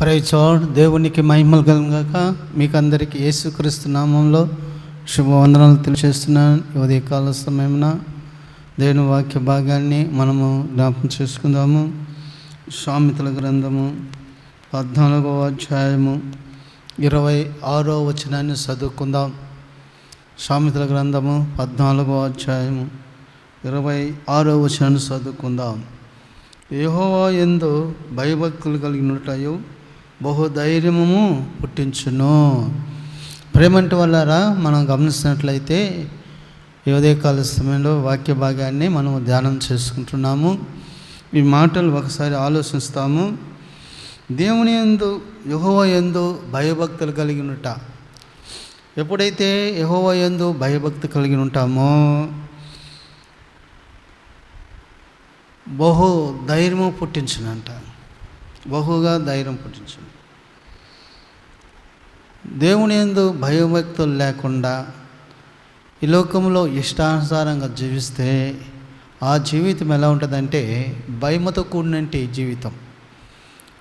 ప్రైచోడ్ దేవునికి మహిమలు కలగాక మీకు అందరికీ యేసుక్రీస్తు నామంలో శుభవందనాలు తెలియజేస్తున్నాను. ఉదయకాల సమయమున దేవుని వాక్య భాగాన్ని మనము జ్ఞాపకం చేసుకుందాము. సామెతల గ్రంథము పద్నాలుగవ అధ్యాయము ఇరవై ఆరో వచనాన్ని చదువుకుందాం. సామెతల గ్రంథము పద్నాలుగవ అధ్యాయము ఇరవై ఆరో వచనాన్ని చదువుకుందాం. యెహోవా ఎందు భయభక్తులు కలిగినట్టయో బహుధైర్యము పుట్టించును. ప్రేమంటి వల్లారా మనం గమనిస్తున్నట్లయితే ఈ ఉదయకాల సమయంలో వాక్య భాగాన్ని మనం ధ్యానం చేసుకుంటున్నాము. ఈ మాటలు ఒకసారి ఆలోచిస్తాము. దేవుని ఎందు యహోవ ఎందు భయభక్తులు కలిగి ఉంట ఎప్పుడైతే యహోవ ఎందు భయభక్తి కలిగి ఉంటామో బహు ధైర్యము పుట్టించునంట. బహుగా ధైర్యం పుట్టించును దేవుని ఎందు భయభక్తులు లేకుండా ఈ లోకంలో ఇష్టానుసారంగా జీవిస్తే ఆ జీవితం ఎలా ఉంటుందంటే భయమతో కూడినంటి జీవితం.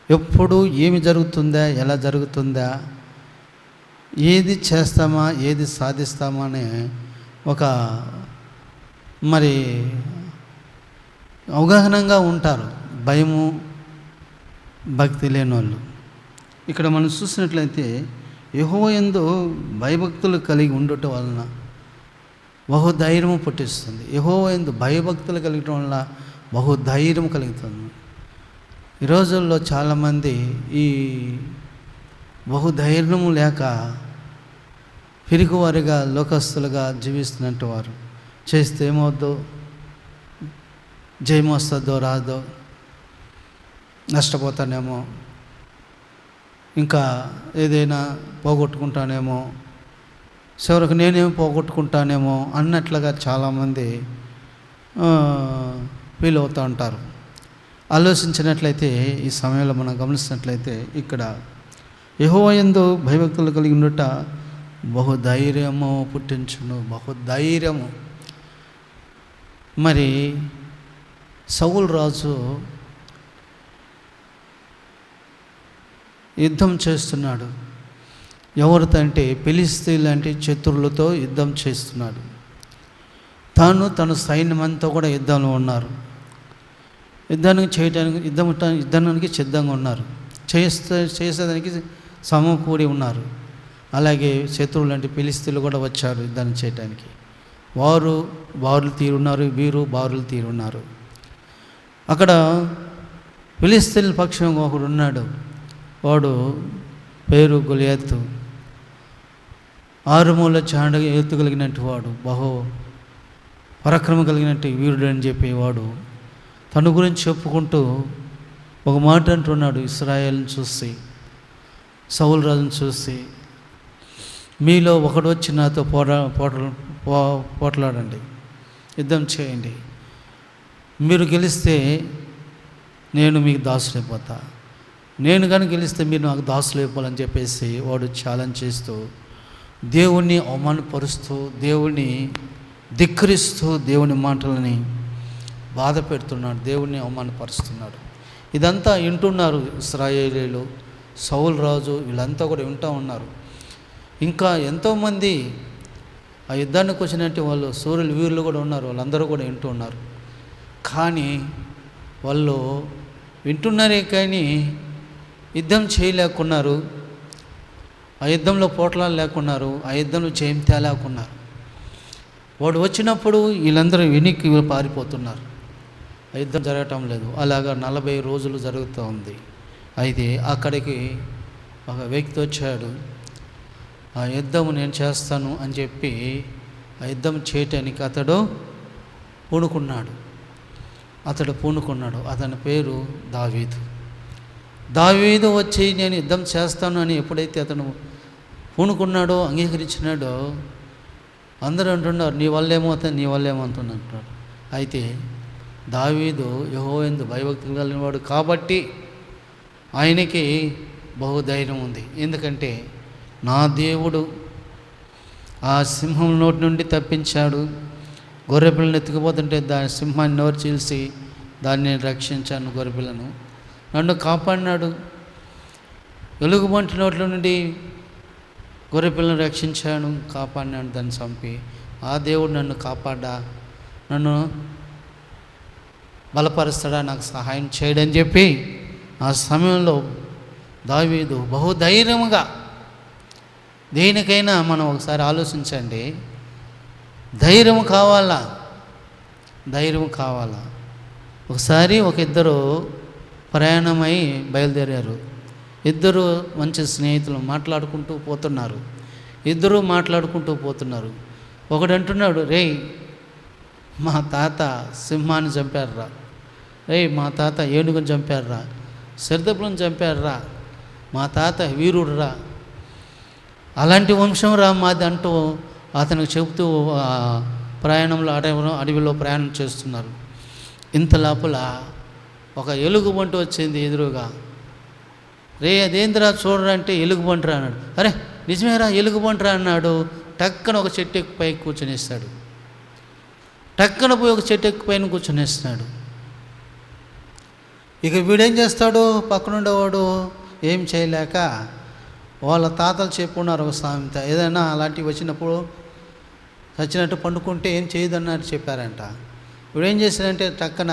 ఎప్పుడు ఏమి జరుగుతుందా ఎలా జరుగుతుందా ఏది చేస్తామా ఏది సాధిస్తామా అనే ఒక మరి అవగాహనంగా ఉంటారు. భయము భక్తి లేని వాళ్ళు ఇక్కడ మనం చూసినట్లయితే యహో ఎందు భయభక్తులు కలిగి ఉండటం వలన బహుధైర్యం పుట్టిస్తుంది. యహో ఎందు భయభక్తులు కలిగటం వలన బహుధైర్యం కలుగుతుంది. ఈ రోజుల్లో చాలామంది ఈ బహుధైర్యం లేక పిరిగివారిగా లోకస్తులుగా జీవిస్తున్నట్టు వారు. చేస్తే ఏమవుద్దో? జయమొస్తుందో రాదో? నష్టపోతానేమో ఇంకా ఏదైనా పోగొట్టుకుంటానేమో చివరికి నేనేమి పోగొట్టుకుంటానేమో అన్నట్లుగా చాలామంది ఫీల్ అవుతూ ఉంటారు. ఆలోచించినట్లయితే ఈ సమయంలో మనం గమనించినట్లయితే ఇక్కడ యహోయందు భయభక్తులు కలిగి ఉండుట బహుధైర్యము పుట్టించును బహుధైర్యము. మరి సౌల్ రాజు యుద్ధం చేస్తున్నాడు. ఎవరితో అంటే పెలిస్తీ లాంటి శత్రువులతో యుద్ధం చేస్తున్నాడు. తాను తన సైన్యమంతా కూడా యుద్ధంలో ఉన్నారు. యుద్ధానికి చేయడానికి యుద్ధం యుద్ధానికి సిద్ధంగా ఉన్నారు. చేస్తే చేసేదానికి సమకూడి ఉన్నారు. అలాగే శత్రువులు లాంటి పిలిస్తీలు కూడా వచ్చారు యుద్ధాన్ని చేయడానికి వారు బారులు తీరున్నారు వీరు బారులు తీరున్నారు. అక్కడ పిలిస్తీన్ పక్షం ఒకడు ఉన్నాడు. వాడు పేరు గులియత్తు ఆరుమూల చాండ ఎత్తుగలిగినట్టు వాడు బహు పరాక్రమం కలిగినట్టు వీరుడు అని చెప్పేవాడు తన గురించి చెప్పుకుంటూ ఒక మాట అంటున్నాడు ఇస్రాయేల్ని చూసి సౌల్ రాజును చూసి మీలో ఒకడు వచ్చి నాతో పోరా పోట పోట్లాడండి యుద్ధం చేయండి. మీరు గెలిస్తే నేను మీకు దాసులైపోతా నేను కానీ గెలిస్తే మీరు నాకు దాసులు అయిపోవాలని చెప్పేసి వాడు ఛాలెంజ్ చేస్తూ దేవుణ్ణి అవమానపరుస్తూ దేవుణ్ణి ధిక్కరిస్తూ దేవుని మాటలని బాధ పెడుతున్నాడు దేవుణ్ణి అవమానపరుస్తున్నాడు. ఇదంతా వింటున్నారు ఇస్రాయేలీలు సౌల్ రాజు వీళ్ళంతా కూడా వింటూ ఉన్నారు. ఇంకా ఎంతోమంది ఆ యుద్ధానికి వచ్చినట్టు వాళ్ళు సూర్యులు వీరులు కూడా ఉన్నారు వాళ్ళందరూ కూడా వింటూ ఉన్నారు. కానీ వాళ్ళు వింటున్నారే కానీ యుద్ధం చేయలేకున్నారు. ఆ యుద్ధంలో పోట్లాలు లేకున్నారు. ఆ యుద్ధంలో జయం తేలేకున్నారు. వాడు వచ్చినప్పుడు వీళ్ళందరూ వెనక్కి పారిపోతున్నారు. ఆ యుద్ధం జరగటం లేదు. అలాగా నలభై రోజులు జరుగుతూ ఉంది. అయితే అక్కడికి ఒక వ్యక్తి వచ్చాడు. ఆ యుద్ధం నేను చేస్తాను అని చెప్పి ఆ యుద్ధం చేయటానికి అతడు పూనుకున్నాడు. అతడు పూనుకున్నాడు. అతని పేరు దావీదు. దావీదు వచ్చి నేను యుద్ధం చేస్తాను అని ఎప్పుడైతే అతను పూనుకున్నాడో అంగీకరించినాడో అందరూ అంటున్నారు నీ వల్లేమవుతుంది నీ వల్లేమవుతుంది అంటున్నాడు అయితే దావీదు యహో ఎందు భయభక్తులు కలిగిన వాడు కాబట్టి ఆయనకి బహుధైర్యం ఉంది. ఎందుకంటే నా దేవుడు ఆ సింహం నోటి నుండి తప్పించాడు. గొర్రెపిల్లని ఎత్తుకుపోతుంటే దాని సింహాన్ని నోరు చీల్చి దాన్ని రక్షించాను గొర్రెపిల్లను. నన్ను కాపాడినాడు. ఎలుగుబంటి నోట్ల నుండి గొర్రెపిల్లను రక్షించాను కాపాడినాను దాన్ని చంపి. ఆ దేవుడు నన్ను కాపాడా? నన్ను బలపరుస్తాడా? నాకు సహాయం చేయడని చెప్పి ఆ సమయంలో దావీదు బహుధైర్యముగా దేనికైనా మనం ఒకసారి ఆలోచించండి. ధైర్యం కావాలా? ధైర్యం కావాలా? ఒకసారి ఒక ఇద్దరు ప్రయాణమై బయలుదేరారు. ఇద్దరు మంచి స్నేహితులు మాట్లాడుకుంటూ పోతున్నారు. ఇద్దరు మాట్లాడుకుంటూ పోతున్నారు. ఒకడు అంటున్నాడు రేయ్ మా తాత సింహాన్ని చంపారురా రేయ్ మా తాత ఏనుగుని చంపారురా శరదపులను చంపారురా మా తాత వీరుడురా. అలాంటి వంశం రా మాది అంటూ అతనికి చెబుతూ ప్రయాణంలో అడవిలో అడవిలో ప్రయాణం చేస్తున్నారు. ఇంత లోపల ఒక ఎలుగుబంటి వచ్చింది ఎదురుగా. రే అదేంద్రా చూడరా అంటే అన్నాడు. అరే నిజమేరా ఎలుగుబంటిరా అన్నాడు. టక్కన ఒక చెట్టు ఎక్కి పైకి కూర్చొనిస్తాడు. టక్కన పోయి ఒక చెట్టు ఎక్కి పైన ఇక వీడేం చేస్తాడు? పక్కనుండేవాడు ఏం చేయలేక వాళ్ళ తాతలు చెప్పున్నారు ఒక సామెత. ఏదైనా అలాంటివి వచ్చినప్పుడు చచ్చినట్టు పండుకుంటే ఏం చేయదన్నట్టు చెప్పారంట. వీడేం చేశాడంటే టక్కన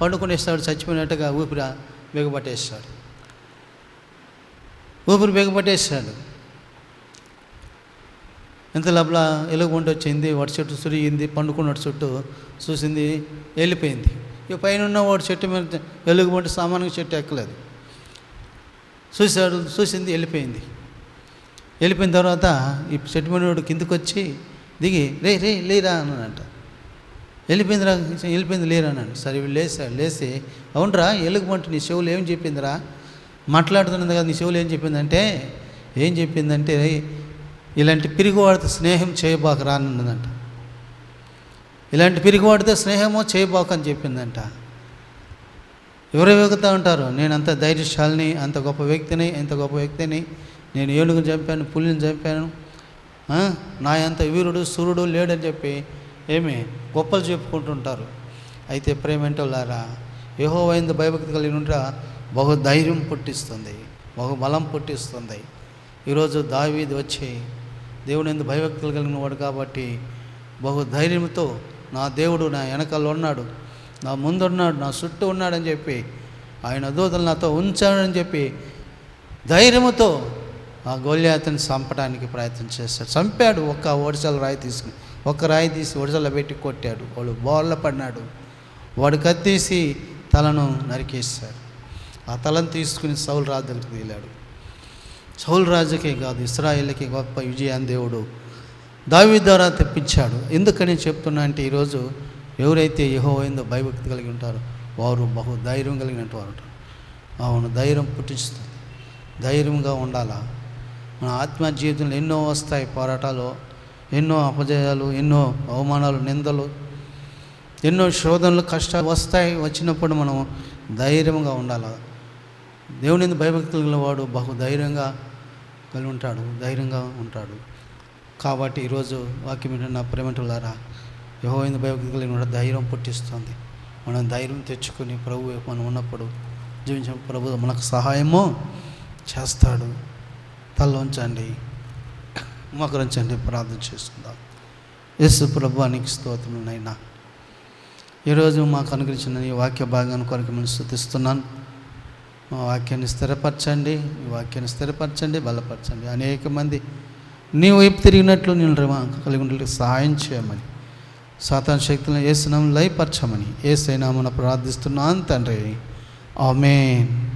పండుకునేస్తాడు చచ్చిపోయినట్టుగా ఊపిరి బిగపట్టేస్తాడు. ఊపిరి బిగపట్టేస్తాడు. ఇంత లోపల ఎలుగుబంటి వచ్చింది వాడి చెట్టు సురిగింది పండుకున్నాడు చుట్టూ చూసింది వెళ్ళిపోయింది. ఇక పైన ఉన్న వాడు చెట్టు మీద ఎలుగుబంటి సామాన్యంగా చెట్టు ఎక్కలేదు. చూశాడు చూసింది వెళ్ళిపోయింది. వెళ్ళిపోయిన తర్వాత ఈ చెట్టు మీద వాడు కిందకు వచ్చి దిగి రే రే లేరా? అన్నాడంట. వెళ్ళిపోయిందిరా వెళ్ళిపోయింది లేరు అన్నాడు. సరే వీళ్ళు లేసి లేచి అవునరా ఎలుగుబంటి నీ చెవులు ఏం చెప్పిందిరా? మాట్లాడుతున్నది కదా నీ చెవులు ఏం చెప్పిందంటే ఏం చెప్పిందంటే ఇలాంటి పిరిగివాడితో స్నేహం చేయబాకరా అన్నదంట. ఇలాంటి పిరిగివాడితో స్నేహమో చేయబాక అని చెప్పిందంట. ఎవరు వెగుతూ ఉంటారు? నేను అంత ధైర్యశాలిని అంత గొప్ప వ్యక్తిని ఇంత గొప్ప వ్యక్తిని నేను ఏనుగుని చంపాను పులిని చంపాను నా అంత వీరుడు సూర్యుడు లేడని చెప్పి ఏమి? గొప్పలు చెప్పుకుంటుంటారు. అయితే ప్రేమేంటోలారా ఏహో అయింది భయభక్తి కలిగి ఉంటే బహు ధైర్యం పుట్టిస్తుంది. బహు బలం పుట్టిస్తుంది. ఈరోజు దావీది వచ్చి దేవుని ఎందు భయభక్తులు కలిగిన వాడు కాబట్టి బహు ధైర్యంతో నా దేవుడు నా వెనకాల ఉన్నాడు. నా ముందున్నాడు నా చుట్టూ ఉన్నాడని చెప్పి ఆయన దూతలు నాతో ఉంచాడని చెప్పి ధైర్యముతో ఆ గోల్యాతని చంపడానికి ప్రయత్నం చేశాడు. చంపాడు ఒక్క ఓడిసలు రాయి తీసుకుని. ఒక రాయి తీసి ఒడిసల పెట్టి కొట్టాడు. వాడు బోళ్ళ పడినాడు. వాడు కత్తీసి తలను నరికేశాడు. ఆ తలను తీసుకుని సౌలు రాజు దగ్గరికి వెళ్ళాడు సౌలు రాజుకే కాదు ఇస్రాయిల్కి గొప్ప విజయాన్ని దేవుడు. దావి ద్వారా తెప్పించాడు. ఎందుకని చెప్తున్నా అంటే ఈరోజు ఎవరైతే యహో అయిందో భయభక్తి కలిగి ఉంటారో వారు బహు ధైర్యం కలిగినట్టు వారు ఉంటారు. అవును ధైర్యం పుట్టించుతుంది. ధైర్యంగా ఉండాలా? మన ఆత్మ జీవితంలో ఎన్నో వస్తాయి పోరాటాలు. ఎన్నో అపజయాలు ఎన్నో అవమానాలు నిందలు ఎన్నో శోధనలు కష్టాలు వస్తాయి వచ్చినప్పుడు మనం ధైర్యంగా ఉండాలి? దేవుని భయభక్తులు గల వాడు బహు ధైర్యంగా కలిగి ఉంటాడు ధైర్యంగా ఉంటాడు. కాబట్టి ఈరోజు వాక్యం నా ప్రేమటులారా యహోవైంది భయభక్తులు కలిగిన ధైర్యం పుట్టిస్తుంది. మనం ధైర్యం తెచ్చుకొని ప్రభు మనం ఉన్నప్పుడు జీవించిన ప్రభు మనకు సహాయము చేస్తాడు. తల్లోంచండి. మకరించండి ప్రార్థన చేసుకుందాం. యేసు ప్రభువానికి స్తోత్రమునైనా ఈరోజు మాకు అనుగ్రహించిన ఈ వాక్య భాగాన్ని కొరకు మనం స్థుతిస్తున్నాను. మా వాక్యాన్ని స్థిరపరచండి ఈ వాక్యాన్ని స్థిరపరచండి బలపరచండి. అనేక మంది నీ వైపు తిరిగినట్లు నేను కలిగి ఉండే సహాయం చేయమని సాతాన్ శక్తులను ఏసునామం లయపరచమని ఏసైనామన ప్రార్థిస్తున్నాను తండ్రి. ఆమెన్.